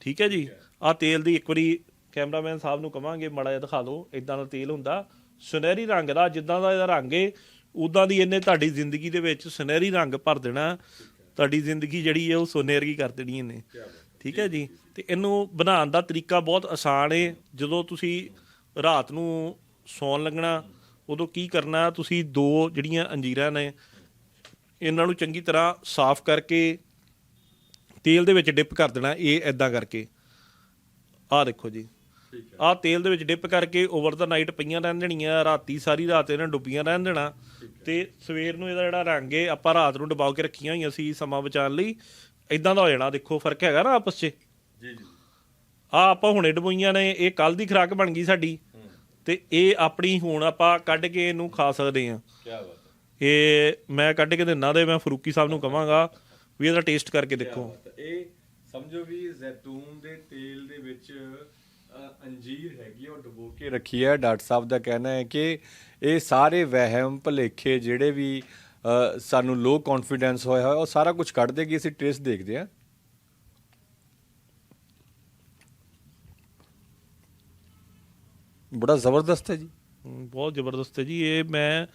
ਠੀਕ ਹੈ ਜੀ? ਆਹ ਤੇਲ ਦੀ ਇੱਕ ਵਾਰੀ ਕੈਮਰਾਮੈਨ ਸਾਹਿਬ ਨੂੰ ਕਵਾਂਗੇ ਮਾੜਾ ਜਿਹਾ ਦਿਖਾ ਦਿਓ ਇਦਾਂ ਦਾ ਤੇਲ ਹੁੰਦਾ। ਸੁਨਹਿਰੀ ਰੰਗ ਦਾ ਜਿੱਦਾਂ ਦਾ ਇਹਦਾ ਰੰਗ ਏ ਉਦਾਂ ਦੀ ਇਹਨੇ ਤੁਹਾਡੀ ਜ਼ਿੰਦਗੀ ਦੇ ਵਿੱਚ ਸੁਨਹਿਰੀ ਰੰਗ ਭਰ ਦੇਣਾ। ਤੁਹਾਡੀ ਜ਼ਿੰਦਗੀ ਜਿਹੜੀ ਹੈ ਉਹ ਸੁਨਹਿਰੀ ਕਰ ਦੇਣੀ ਇਹਨੇ। ਠੀਕ ਹੈ ਜੀ। ਤੇ ਇਹਨੂੰ ਬਣਾਉਣ ਦਾ ਤਰੀਕਾ ਬਹੁਤ ਆਸਾਨ ਏ। ਜਦੋਂ ਤੁਸੀਂ ਰਾਤ ਨੂੰ ਸੌਣ ਲੱਗਣਾ ਉਦੋਂ ਕੀ ਕਰਨਾ ਤੁਸੀਂ ਦੋ ਜਿਹੜੀਆਂ ਅੰਜੀਰਾਂ ਨੇ ਇਹਨਾਂ ਨੂੰ ਚੰਗੀ ਤਰ੍ਹਾਂ ਸਾਫ਼ ਕਰਕੇ ਤੇਲ ਦੇ ਵਿੱਚ ਡਿਪ ਕਰ ਦੇਣਾ ਇਹ ਐਦਾਂ ਕਰਕੇ। ਆਹ ਦੇਖੋ ਜੀ। ਆਹ ਤੇਲ ਦੇ ਵਿੱਚ ਡਿਪ ਕਰਕੇ ਓਵਰ ਦਾ ਨਾਈਟ ਪਈਆਂ ਰਹਿਣ ਦੇਣੀਆਂ ਰਾਤੀ ਸਾਰੀ ਰਾਤ ਇਹਨਾਂ ਡੁੱਬੀਆਂ ਰਹਿਣ ਦੇਣਾ। ਤੇ ਸਵੇਰ ਨੂੰ ਇਹਦਾ ਜਿਹੜਾ ਰੰਗ ਹੈ ਆਪਾਂ ਰਾਤ ਨੂੰ ਡੁਬਾ ਕੇ ਰੱਖੀਆਂ ਹੋਈਆਂ ਸੀ ਸਮਾਂ ਬਚਾਉਣ ਲਈ। ਇਦਾਂ ਦਾ ਹੋ ਜਾਣਾ ਦੇਖੋ ਫ਼ਰਕ ਹੈਗਾ ਨਾ ਆਪਸ 'ਚ। ਜੀ ਜੀ। ਆ ਆਪਾਂ ਹੁਣੇ ਡਬੋਈਆਂ ਨੇ ਇਹ ਕੱਲ ਦੀ ਖੁਰਾਕ ਬਣ ਗਈ ਸਾਡੀ। ਤੇ ਇਹ ਆਪਣੀ ਹੁਣ ਆਪਾਂ ਕੱਢ ਕੇ ਇਹਨੂੰ ਖਾ ਸਕਦੇ ਆ ਕੀ ਬਾਤ ਹੈ। ਇਹ ਮੈਂ ਕੱਢ ਕੇ ਦਿੰਨਾ ਤੇ ਮੈਂ ਫਰੂਕੀ ਸਾਹਿਬ ਨੂੰ ਕਵਾਂਗਾ ਵੀ ਇਹਦਾ ਟੇਸਟ ਕਰਕੇ ਦੇਖੋ। ਇਹ ਸਮਝੋ ਵੀ ਜ਼ੈਤੂਨ ਦੇ ਤੇਲ ਦੇ ਵਿੱਚ ਅੰਜੀਰ ਹੈਗੀ ਆ, ਉਹ ਡੁਬੋ ਕੇ ਰੱਖੀ ਹੈ ਡਾਕਟਰ ਸਾਹਿਬ ਦਾ ਕਹਿਣਾ ਹੈ ਕਿ ਇਹ ਸਾਰੇ ਵਹਿਮ ਭਲੇਖੇ ਜਿਹੜੇ ਵੀ ਸਾਨੂੰ ਲੋ ਕੌਨਫੀਡੈਂਸ ਹੋਇਆ ਹੋਇਆ ਉਹ ਸਾਰਾ ਕੁਝ ਕੱਢ ਦੇਗੀ ਅਸੀਂ ਟੇਸਟ ਦੇਖਦੇ ਹਾਂ। ਬੜਾ ਜ਼ਬਰਦਸਤ ਹੈ ਜੀ। ਬਹੁਤ ਜ਼ਬਰਦਸਤ ਹੈ ਜੀ। ਇਹ ਮੈਂ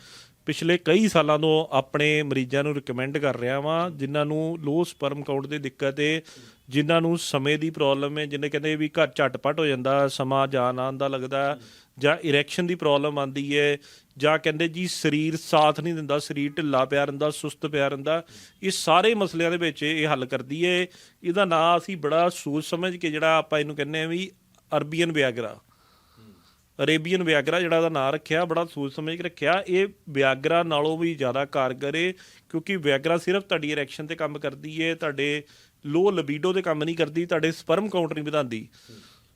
ਪਿਛਲੇ ਕਈ ਸਾਲਾਂ ਤੋਂ ਆਪਣੇ ਮਰੀਜ਼ਾਂ ਨੂੰ ਰეკਮੈਂਡ ਕਰ ਰਿਹਾ ਵਾਂ, ਜਿਨ੍ਹਾਂ ਨੂੰ ਲੋ ਸਪਰਮ ਕਾਊਂਟ ਦੀ ਦਿੱਕਤ ਹੈ ਜਿਨ੍ਹਾਂ ਨੂੰ ਸਮੇਂ ਦੀ ਪ੍ਰੋਬਲਮ ਹੈ ਜਿਹਨੇ ਕਹਿੰਦੇ ਵੀ ਘਰ ਝਟਪਟ ਹੋ ਜਾਂਦਾ, ਸਮਾਂ ਜਾਣ ਆਉਣ ਦਾ ਲੱਗਦਾ, ਜਾਂ ਇਰੈਕਸ਼ਨ ਦੀ ਪ੍ਰੋਬਲਮ ਆਂਦੀ ਹੈ ਜਾਂ ਕਹਿੰਦੇ ਜੀ ਸਰੀਰ ਸਾਥ ਨਹੀਂ ਦਿੰਦਾ, ਸਰੀਰ ਢਿੱਲਾ ਪਿਆ ਰਹਿੰਦਾ, ਸੁਸਤ ਪਿਆ ਰਹਿੰਦਾ, ਇਹ ਸਾਰੇ ਮਸਲਿਆਂ ਦੇ ਵਿੱਚ ਇਹ ਹੱਲ ਕਰਦੀ ਹੈ ਇਹਦਾ ਨਾਂ ਅਸੀਂ ਬੜਾ ਸੋਚ ਸਮਝ ਕੇ ਜਿਹੜਾ ਆਪਾਂ ਇਹਨੂੰ ਕਹਿੰਦੇ ਆ ਵੀ ਅਰਬੀਅਨ ਵਿਆਗਰਾ। ਅਰੇਬੀਅਨ ਵਿਆਗਰਾ ਜਿਹੜਾ ਦਾ ਨਾਮ ਰੱਖਿਆ ਬੜਾ ਸੋਚ ਸਮਝ ਕੇ ਰੱਖਿਆ। ਇਹ ਵਿਆਗਰਾ ਨਾਲੋਂ ਵੀ ਜ਼ਿਆਦਾ ਕਾਰਗਰ ਹੈ ਕਿਉਂਕਿ ਵਿਆਗਰਾ ਸਿਰਫ ਤੁਹਾਡੀ ਇਰੈਕਸ਼ਨ ਤੇ ਕੰਮ ਕਰਦੀ ਹੈ ਤੁਹਾਡੇ ਲੋ ਲਿਬੀਡੋ ਤੇ ਕੰਮ ਨਹੀਂ ਕਰਦੀ ਤੁਹਾਡੇ ਸਪਰਮ ਕਾਊਂਟ ਨਹੀਂ ਵਧਾਉਂਦੀ।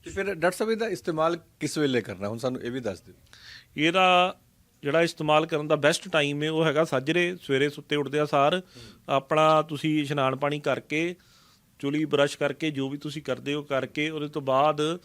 ਤੇ ਫਿਰ ਡਾਕਟਰ ਸਾਹਿਬ ਇਹਦਾ ਇਸਤੇਮਾਲ ਕਿਸ ਵੇਲੇ ਕਰਨਾ? ਹੁਣ ਸਾਨੂੰ ਇਹ ਵੀ ਦੱਸ ਦਿਓ। ਇਹਦਾ ਜਿਹੜਾ ਇਸਤੇਮਾਲ ਕਰਨ ਦਾ ਬੈਸਟ ਟਾਈਮ ਹੈ ਉਹ ਹੈਗਾ ਸਾਜਰੇ ਸਵੇਰੇ ਸੁੱਤੇ ਉੱਠਦੇ ਆ ਸਾਰ। ਆਪਣਾ ਤੁਸੀਂ ਇਸ਼ਨਾਨ ਪਾਣੀ ਕਰਕੇ ਚੁਲੀ ਬਰਸ਼ ਕਰਕੇ ਜੋ ਵੀ ਤੁਸੀਂ ਕਰਦੇ ਹੋ ਕਰਕੇ ਉਹਦੇ ਤੋਂ ਬਾਅਦ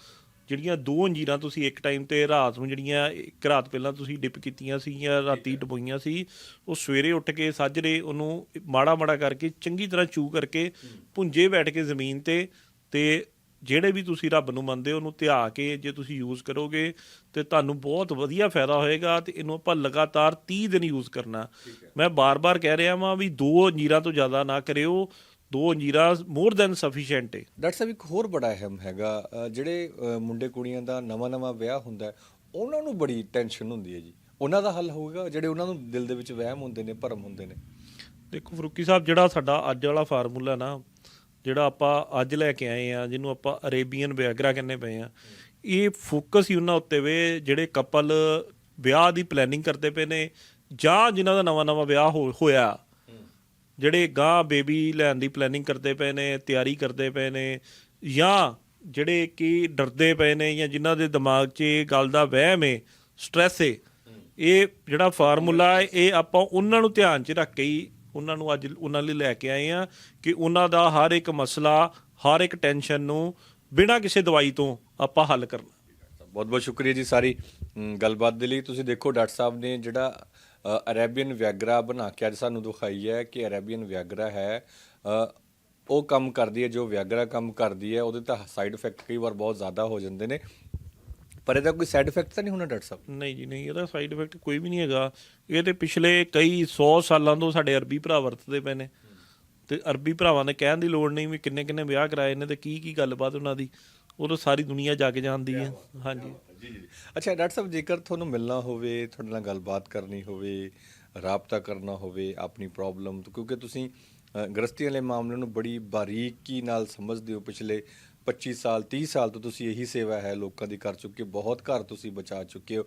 ਜਿਹੜੀਆਂ ਦੋ ਅੰਜੀਰਾਂ ਤੁਸੀਂ ਇੱਕ ਟਾਈਮ ਤੇ ਰਾਤ ਨੂੰ ਜਿਹੜੀਆਂ ਇੱਕ ਰਾਤ ਪਹਿਲਾਂ ਤੁਸੀਂ ਡਿਪ ਕੀਤੀਆਂ ਸੀ ਜਾਂ ਰਾਤੀ ਡਬੋਈਆਂ ਸੀ ਉਹ ਸਵੇਰੇ ਉੱਠ ਕੇ ਸਾਜਰੇ ਉਹਨੂੰ ਮਾੜਾ ਮਾੜਾ ਕਰਕੇ ਚੰਗੀ ਤਰ੍ਹਾਂ ਚੂ ਕਰਕੇ ਪੁੰਜੇ ਬੈਠ ਕੇ ਜ਼ਮੀਨ ਤੇ ਤੇ ਜਿਹੜੇ ਵੀ ਤੁਸੀਂ ਰੱਬ ਨੂੰ ਮੰਨਦੇ ਹੋ ਉਹਨੂੰ ਧਿਆ ਕੇ ਜੇ ਤੁਸੀਂ ਯੂਜ਼ ਕਰੋਗੇ ਤੇ ਤੁਹਾਨੂੰ ਬਹੁਤ ਵਧੀਆ ਫਾਇਦਾ ਹੋਏਗਾ ਤੇ ਇਹਨੂੰ ਆਪਾਂ ਲਗਾਤਾਰ 30 ਦਿਨ ਯੂਜ਼ ਕਰਨਾ। ਮੈਂ ਬਾਰ-ਬਾਰ ਕਹਿ ਰਿਹਾ ਵਾਂ ਵੀ ਦੋ ਅੰਜੀਰਾਂ ਤੋਂ ਜ਼ਿਆਦਾ ਨਾ ਕਰਿਓ। ਦੋ ਅੰਜੀਰਾਂ ਮੋਰ ਦੈਨ ਸਫੀਸ਼ੀਐਂਟ ਹੈ ਡਾਕਟਰ ਸਾਹਿਬ ਇੱਕ ਹੋਰ ਬੜਾ ਅਹਿਮ ਹੈਗਾ ਜਿਹੜੇ ਮੁੰਡੇ ਕੁੜੀਆਂ ਦਾ ਨਵਾਂ-ਨਵਾਂ ਵਿਆਹ ਹੁੰਦਾ ਉਹਨਾਂ ਨੂੰ ਬੜੀ ਟੈਨਸ਼ਨ ਹੁੰਦੀ ਹੈ ਜੀ। ਉਹਨਾਂ ਦਾ ਹੱਲ ਹੋਊਗਾ ਜਿਹੜੇ ਉਹਨਾਂ ਨੂੰ ਦਿਲ ਦੇ ਵਿੱਚ ਵਹਿਮ ਹੁੰਦੇ ਨੇ ਭਰਮ ਹੁੰਦੇ ਨੇ। ਦੇਖੋ ਫਰੂਕੀ ਸਾਹਿਬ ਜਿਹੜਾ ਸਾਡਾ ਅੱਜ ਵਾਲਾ ਫਾਰਮੂਲਾ ਨਾ ਜਿਹੜਾ ਆਪਾਂ ਅੱਜ ਲੈ ਕੇ ਆਏ ਆ ਜਿਹਨੂੰ ਆਪਾਂ ਅਰੇਬੀਅਨ ਵਿਆਗਰਾ ਕਹਿੰਦੇ ਪਏ ਆ ਇਹ ਫੋਕਸ ਹੀ ਉਹਨਾਂ ਉੱਤੇ ਵੇ ਜਿਹੜੇ ਕਪਲ ਵਿਆਹ ਦੀ ਪਲੈਨਿੰਗ ਕਰਦੇ ਪਏ ਨੇ ਜਾਂ ਜਿਨ੍ਹਾਂ ਦਾ ਨਵਾਂ-ਨਵਾਂ ਵਿਆਹ ਹੋਇਆ। ਜਿਹੜੇ ਗਾਂ ਬੇਬੀ ਲੈਣ ਦੀ ਪਲੈਨਿੰਗ ਕਰਦੇ ਪਏ ਨੇ, ਤਿਆਰੀ ਕਰਦੇ ਪਏ ਨੇ, ਜਾਂ ਜਿਹੜੇ ਕਿ ਡਰਦੇ ਪਏ ਨੇ ਜਾਂ ਜਿਨ੍ਹਾਂ ਦੇ ਦਿਮਾਗ 'ਚ ਇਹ ਗੱਲ ਦਾ ਵਹਿਮ ਹੈ ਸਟ੍ਰੈਸ ਹੈ ਇਹ ਜਿਹੜਾ ਫਾਰਮੂਲਾ ਹੈ ਇਹ ਆਪਾਂ ਉਹਨਾਂ ਨੂੰ ਧਿਆਨ 'ਚ ਰੱਖ ਕੇ ਹੀ ਉਹਨਾਂ ਨੂੰ ਅੱਜ ਉਹਨਾਂ ਲਈ ਲੈ ਕੇ ਆਏ ਆ ਕਿ ਉਹਨਾਂ ਦਾ ਹਰ ਇੱਕ ਮਸਲਾ, ਹਰ ਇੱਕ ਟੈਨਸ਼ਨ ਨੂੰ ਬਿਨਾਂ ਕਿਸੇ ਦਵਾਈ ਤੋਂ ਆਪਾਂ ਹੱਲ ਕਰਨਾ। ਬਹੁਤ ਬਹੁਤ ਸ਼ੁਕਰੀਆ ਜੀ ਸਾਰੀ ਗੱਲਬਾਤ ਦੇ ਲਈ। ਤੁਸੀਂ ਦੇਖੋ ਡਾਕਟਰ ਸਾਹਿਬ ਨੇ ਜਿਹੜਾ ਅਰੇਬੀਅਨ ਵਿਆਗਰਾ ਬਣਾ ਕੇ ਅੱਜ ਸਾਨੂੰ ਦਿਖਾਈ ਹੈ ਕਿ ਅਰੇਬੀਅਨ ਵਿਆਗਰਾ ਹੈ। ਉਹ ਕੰਮ ਕਰਦੀ ਹੈ ਜੋ ਵਿਆਗਰਾ ਕੰਮ ਕਰਦੀ ਹੈ ਉਹਦੇ ਤਾਂ ਸਾਈਡ ਇਫੈਕਟ ਕਈ ਵਾਰ ਬਹੁਤ ਜ਼ਿਆਦਾ ਹੋ ਜਾਂਦੇ ਨੇ। ਪਰ ਇਹਦਾ ਕੋਈ ਸਾਈਡ ਇਫੈਕਟ ਤਾਂ ਨਹੀਂ ਹੋਣਾ ਡਾਕਟਰ ਸਾਹਿਬ? ਨਹੀਂ ਜੀ ਨਹੀਂ ਇਹਦਾ ਸਾਈਡ ਇਫੈਕਟ ਕੋਈ ਵੀ ਨਹੀਂ ਹੈਗਾ। ਇਹ ਤੇ ਪਿਛਲੇ ਕਈ 100 ਸਾਲਾਂ ਤੋਂ ਸਾਡੇ ਅਰਬੀ ਭਰਾ ਵਰਤਦੇ ਪਏ ਨੇ। ਤੇ ਅਰਬੀ ਭਰਾਵਾਂ ਨੇ ਕਹਿਣ ਦੀ ਲੋੜ ਨਹੀਂ ਵੀ ਕਿੰਨੇ ਕਿੰਨੇ ਵਿਆਹ ਕਰਾਏ ਨੇ ਤੇ ਕੀ ਕੀ ਗੱਲਬਾਤ ਉਹਨਾਂ ਦੀ। ਉਦੋਂ ਸਾਰੀ ਦੁਨੀਆ ਜਾ ਕੇ ਜਾਣਦੀ ਹੈ ਹਾਂਜੀ। ਜੀ ਜੀ ਅੱਛਾ, ਡਾਕਟਰ ਸਾਹਿਬ, ਜੇਕਰ ਤੁਹਾਨੂੰ ਮਿਲਣਾ ਹੋਵੇ, ਤੁਹਾਡੇ ਨਾਲ ਗੱਲਬਾਤ ਕਰਨੀ ਹੋਵੇ, ਰਾਬਤਾ ਕਰਨਾ ਹੋਵੇ ਆਪਣੀ ਪ੍ਰੋਬਲਮ ਕਿਉਂਕਿ ਤੁਸੀਂ ਗ੍ਰਸਤੀ ਵਾਲੇ ਮਾਮਲੇ ਨੂੰ ਬੜੀ ਬਾਰੀਕੀ ਨਾਲ ਸਮਝਦੇ ਹੋ, ਪਿਛਲੇ 25 ਸਾਲ 30 ਸਾਲ ਤੋਂ ਤੁਸੀਂ ਇਹੀ ਸੇਵਾ ਹੈ, ਲੋਕਾਂ ਦੀ ਕਰ ਚੁੱਕੇ ਹੋ, ਬਹੁਤ ਘਰ ਤੁਸੀਂ ਬਚਾ ਚੁੱਕੇ ਹੋ।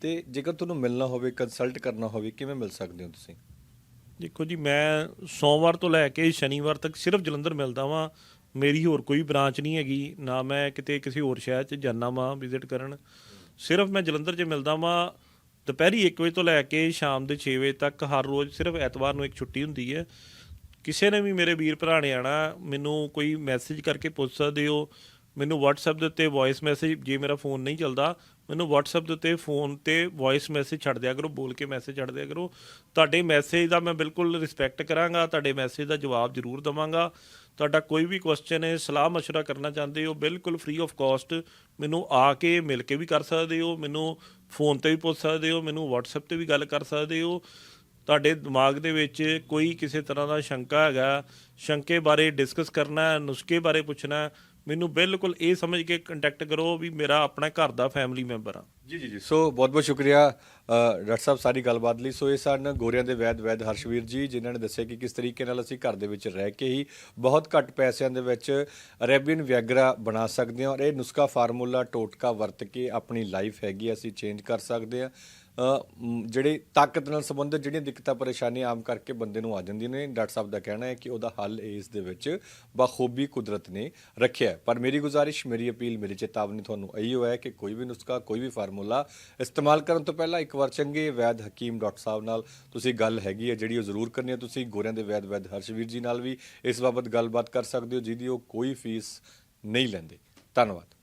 ਤੇ ਜੇਕਰ ਤੁਹਾਨੂੰ ਮਿਲਣਾ ਹੋਵੇ ਕੰਸਲਟ ਕਰਨਾ ਹੋਵੇ, ਕਿਵੇਂ ਮਿਲ ਸਕਦੇ ਹੋ ਤੁਸੀਂ? ਦੇਖੋ ਜੀ, ਮੈਂ ਸੋਮਵਾਰ ਤੋਂ ਲੈ ਕੇ ਸ਼ਨੀਵਾਰ ਤੱਕ ਸਿਰਫ ਜਲੰਧਰ ਮਿਲਦਾ ਵਾਂ ਮੇਰੀ ਹੋਰ ਕੋਈ ਬ੍ਰਾਂਚ ਨਹੀਂ ਹੈਗੀ, ਨਾ ਮੈਂ ਕਿਤੇ ਕਿਸੇ ਹੋਰ ਸ਼ਹਿਰ 'ਚ ਜਾਣਾ ਵਾਂ ਵਿਜ਼ਿਟ ਕਰਨ। ਸਿਰਫ ਮੈਂ ਜਲੰਧਰ 'ਚ ਮਿਲਦਾ ਵਾਂ, ਦੁਪਹਿਰੀ 1 ਵਜੇ ਤੋਂ ਲੈ ਕੇ ਸ਼ਾਮ ਦੇ 6 ਵਜੇ ਤੱਕ ਹਰ ਰੋਜ਼ ਸਿਰਫ ਐਤਵਾਰ ਨੂੰ ਇੱਕ ਛੁੱਟੀ ਹੁੰਦੀ ਹੈ। ਕਿਸੇ ਨੇ ਵੀ ਮੇਰੇ ਵੀਰ ਭਰਾ ਨੇ ਆਣਾ ਮੈਨੂੰ ਕੋਈ ਮੈਸੇਜ ਕਰਕੇ ਪੁੱਛ ਸਕਦੇ ਹੋ। ਮੈਨੂੰ WhatsApp ਦੇ ਉੱਤੇ ਵੌਇਸ ਮੈਸੇਜ ਜੇ ਮੇਰਾ ਫੋਨ ਨਹੀਂ ਚੱਲਦਾ, ਮੈਨੂੰ WhatsApp ਦੇ ਉੱਤੇ ਫੋਨ ਤੇ ਵੌਇਸ ਮੈਸੇਜ ਛੱਡ ਦਿਆ ਕਰੋ, ਬੋਲ ਕੇ ਮੈਸੇਜ ਛੱਡ ਦਿਆ ਕਰੋ। ਤੁਹਾਡੇ ਮੈਸੇਜ ਦਾ ਮੈਂ ਬਿਲਕੁਲ ਰਿਸਪੈਕਟ ਕਰਾਂਗਾ, ਤੁਹਾਡੇ ਮੈਸੇਜ ਦਾ ਜਵਾਬ ਜ਼ਰੂਰ ਦਵਾਂਗਾ। ਤੁਹਾਡਾ ਕੋਈ ਵੀ ਕੁਐਸਚਨ ਹੈ ਸਲਾਹ مشورہ ਕਰਨਾ ਚਾਹੁੰਦੇ ਹੋ ਬਿਲਕੁਲ ਫ੍ਰੀ ਆਫ ਕਾਸਟ ਮੈਨੂੰ ਆ ਕੇ ਮਿਲ ਕੇ ਵੀ ਕਰ ਸਕਦੇ ਹੋ ਮੈਨੂੰ ਫੋਨ ਤੇ ਵੀ ਪੁੱਛ ਸਕਦੇ ਹੋ ਮੈਨੂੰ WhatsApp ਤੇ ਵੀ ਗੱਲ ਕਰ ਸਕਦੇ ਹੋ ਤੁਹਾਡੇ ਦਿਮਾਗ ਦੇ ਵਿੱਚ ਕੋਈ ਕਿਸੇ ਤਰ੍ਹਾਂ ਦਾ ਸ਼ੰਕਾ ਹੈਗਾ ਸ਼ੰਕੇ ਬਾਰੇ ਡਿਸਕਸ ਕਰਨਾ ਹੈ ਨੁਸਖੇ ਬਾਰੇ ਪੁੱਛਣਾ ਹੈ, ਮੈਨੂੰ ਬਿਲਕੁਲ ਇਹ ਸਮਝ ਕੇ ਕੰਟੈਕਟ ਕਰੋ ਵੀ ਮੇਰਾ ਆਪਣਾ ਘਰ ਦਾ ਫੈਮਿਲੀ ਮੈਂਬਰ ਆ। ਜੀ ਜੀ ਜੀ। ਸੋ ਬਹੁਤ ਬਹੁਤ ਸ਼ੁਕਰੀਆ ਡਾਕਟਰ ਸਾਹਿਬ ਸਾਰੀ ਗੱਲਬਾਤ ਲਈ। ਸੋ ਇਹ ਸਨ ਗੋਰਿਆਂ ਦੇ ਵੈਦ ਵੈਦ ਹਰਸ਼ਵੀਰ ਜੀ, ਜਿਨ੍ਹਾਂ ਨੇ ਦੱਸਿਆ ਕਿ ਕਿਸ ਤਰੀਕੇ ਨਾਲ ਅਸੀਂ ਘਰ ਦੇ ਵਿੱਚ ਰਹਿ ਕੇ ਹੀ ਬਹੁਤ ਘੱਟ ਪੈਸਿਆਂ ਦੇ ਵਿੱਚ ਅਰੇਬੀਅਨ ਵਿਆਗਰਾ ਬਣਾ ਸਕਦੇ ਹਾਂ। ਔਰ ਇਹ ਨੁਸਖਾ ਫਾਰਮੂਲਾ ਟੋਟਕਾ ਵਰਤ ਕੇ ਆਪਣੀ ਲਾਈਫ ਹੈਗੀ ਅਸੀਂ ਚੇਂਜ ਕਰ ਸਕਦੇ ਹਾਂ। ਜਿਹੜੇ ਤਾਕਤ ਨਾਲ ਸੰਬੰਧਿਤ ਜਿਹੜੀਆਂ ਦਿੱਕਤਾਂ, ਪਰੇਸ਼ਾਨੀਆਂ ਆਮ ਕਰਕੇ ਬੰਦੇ ਨੂੰ ਆ ਜਾਂਦੀਆਂ ਨੇ, ਡਾਕਟਰ ਸਾਹਿਬ ਦਾ ਕਹਿਣਾ ਹੈ ਕਿ ਉਹਦਾ ਹੱਲ ਇਸ ਦੇ ਵਿੱਚ ਬਖੂਬੀ ਕੁਦਰਤ ਨੇ ਰੱਖਿਆ ਪਰ ਮੇਰੀ ਗੁਜ਼ਾਰਿਸ਼, ਮੇਰੀ ਅਪੀਲ, ਮੇਰੀ ਚੇਤਾਵਨੀ ਤੁਹਾਨੂੰ ਇਹੀ ਹੈ ਕਿ ਕੋਈ ਵੀ ਨੁਸਖਾ, ਕੋਈ ਵੀ ਫਾਰਮੂਲਾ ਇਸਤੇਮਾਲ ਕਰਨ ਤੋਂ ਪਹਿਲਾਂ ਇੱਕ ਵਾਰ ਚੰਗੇ ਵੈਦ ਹਕੀਮ ਡਾਕਟਰ ਸਾਹਿਬ ਨਾਲ ਤੁਸੀਂ ਗੱਲ ਹੈਗੀ ਹੈ, ਜਿਹੜੀ ਉਹ ਜ਼ਰੂਰ ਕਰਨੀ ਹੈ। ਤੁਸੀਂ ਗੋਰਿਆਂ ਦੇ ਵੈਦ ਵੈਦ ਹਰਸ਼ਵੀਰ ਜੀ ਨਾਲ ਵੀ ਇਸ ਬਾਬਤ ਗੱਲਬਾਤ ਕਰ ਸਕਦੇ ਹੋ, ਜਿਹਦੀ ਉਹ ਕੋਈ ਫੀਸ ਨਹੀਂ ਲੈਂਦੇ। ਧੰਨਵਾਦ।